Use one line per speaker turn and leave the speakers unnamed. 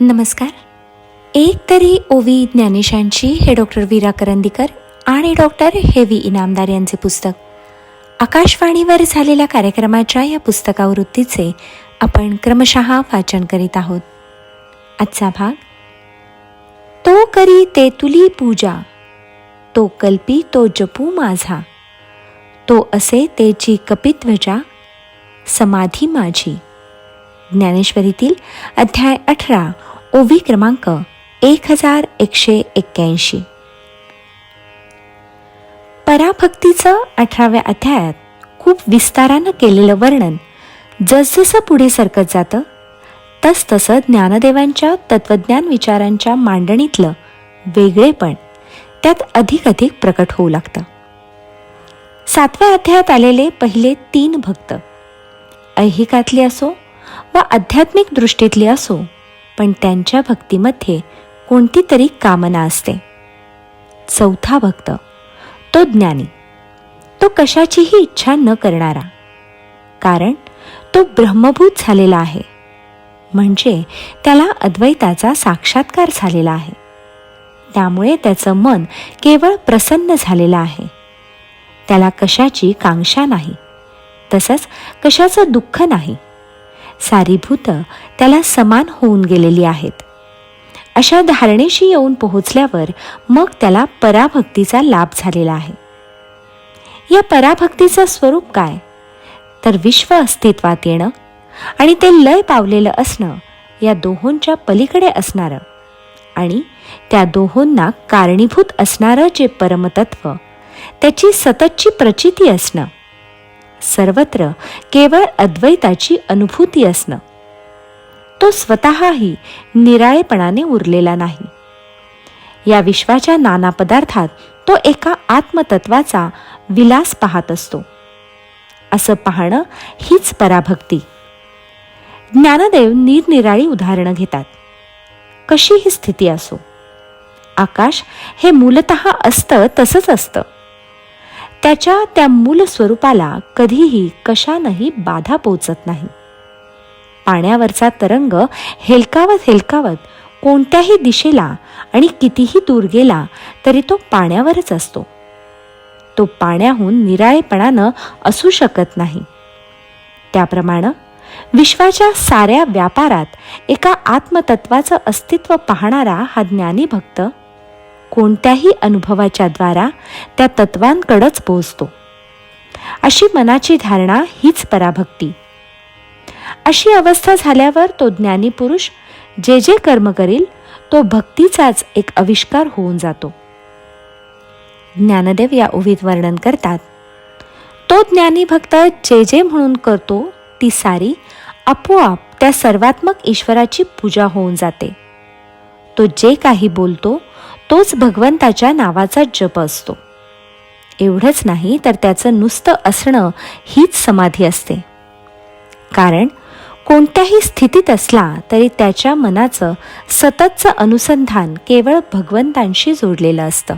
नमस्कार. एक तरी ओवी ज्ञानेशांची हे डॉक्टर वीरा करंदीकर आणि डॉक्टर हेवी इनामदार यांचे पुस्तक. आकाशवाणीवर झालेल्या कार्यक्रमाच्या या पुस्तकावृत्तीचे आपण क्रमशः वाचन करीत आहोत. आजचा भाग तो करी ते तुली पूजा तो कल्पी तो जपू माझा तो असे तेची कपिध्वजा समाधी माझी ज्ञानेश्वरीतील अध्याय अठरा ओवी क्रमांक एक हजार एकशे एक्क्याऐंशी पराभक्तीचं अठराव्या अध्यायात खूप विस्तारानं केलेलं वर्णन जसजसं पुढे सरकत जातं तसतसं ज्ञानदेवांच्या तत्वज्ञान विचारांच्या मांडणीतलं वेगळेपण त्यात अधिक अधिक प्रकट होऊ लागतं. सातव्या अध्यायात आलेले पहिले तीन भक्त ऐहिकातले असो व आध्यात्मिक दृष्टीतली असो पण त्यांच्या भक्तीमध्ये कोणती तरी कामना असते. चौथा भक्त तो ज्ञानी. तो कशाचीही इच्छा न करणारा. कारण तो ब्रह्मभूत झालेला आहे. म्हणजे त्याला अद्वैताचा साक्षात्कार झालेला आहे. त्यामुळे त्याचं मन केवळ प्रसन्न झालेलं आहे. त्याला कशाची कांक्षा नाही. तसंच कशाचं दुःख नाही. सारी भूतं त्याला समान होऊन गेलेली आहेत. अशा धारणेशी येऊन पोहोचल्यावर मग त्याला पराभक्तीचा लाभ झालेला आहे. या पराभक्तीचं स्वरूप काय? तर विश्व अस्तित्वात येणं आणि ते लय पावलेलं असणं या दोहोंच्या पलीकडे असणारं आणि त्या दोहोंना कारणीभूत असणारं जे परमतत्व त्याची सततची प्रचिती असणं सर्वत्र केवळ अद्वैताची अनुभूती असणं. तो स्वतःही निराळेपणाने उरलेला नाही. या विश्वाच्या नाना पदार्थात तो एका आत्मतत्वाचा विलास पाहत असतो. असं पाहणं हीच पराभक्ती. ज्ञानदेव निरनिराळी उदाहरणं घेतात. कशी ही स्थिती असो? आकाश हे मूलत असतं तसंच असतं. त्याच्या त्या मूल स्वरूपाला कधीही कशानंही बाधा पोचत नाही. पाण्यावरचा तरंग हेलकावत हेलकावत कोणत्याही दिशेला आणि कितीही दूर गेला तरी तो पाण्यावरच असतो. तो पाण्याहून निराळेपणानं असू शकत नाही. त्याप्रमाणे विश्वाच्या साऱ्या व्यापारात एका आत्मतत्वाचं अस्तित्व पाहणारा हा ज्ञानी भक्त कोणत्याही अनुभवाच्या द्वारा त्या तत्वांकडंच पोहोचतो. अशी मनाची धारणा हीच पराभक्ती. अशी अवस्था झाल्यावर तो ज्ञानी पुरुष जे जे कर्म करील तो भक्तीचाच एक आविष्कार होऊन जातो. ज्ञानदेव या ओवीत वर्णन करतात तो ज्ञानी भक्त जे जे म्हणून करतो ती सारी आपोआप त्या सर्वात्मक ईश्वराची पूजा होऊन जाते. तो जे काही बोलतो तोच भगवंताच्या नावाचा जप असतो. एवढंच नाही तर त्याचं नुसतं असणं हीच समाधी असते. कारण कोणत्याही स्थितीत असला तरी त्याच्या मनाचं सततचं अनुसंधान केवळ भगवंतांशी जोडलेलं असतं.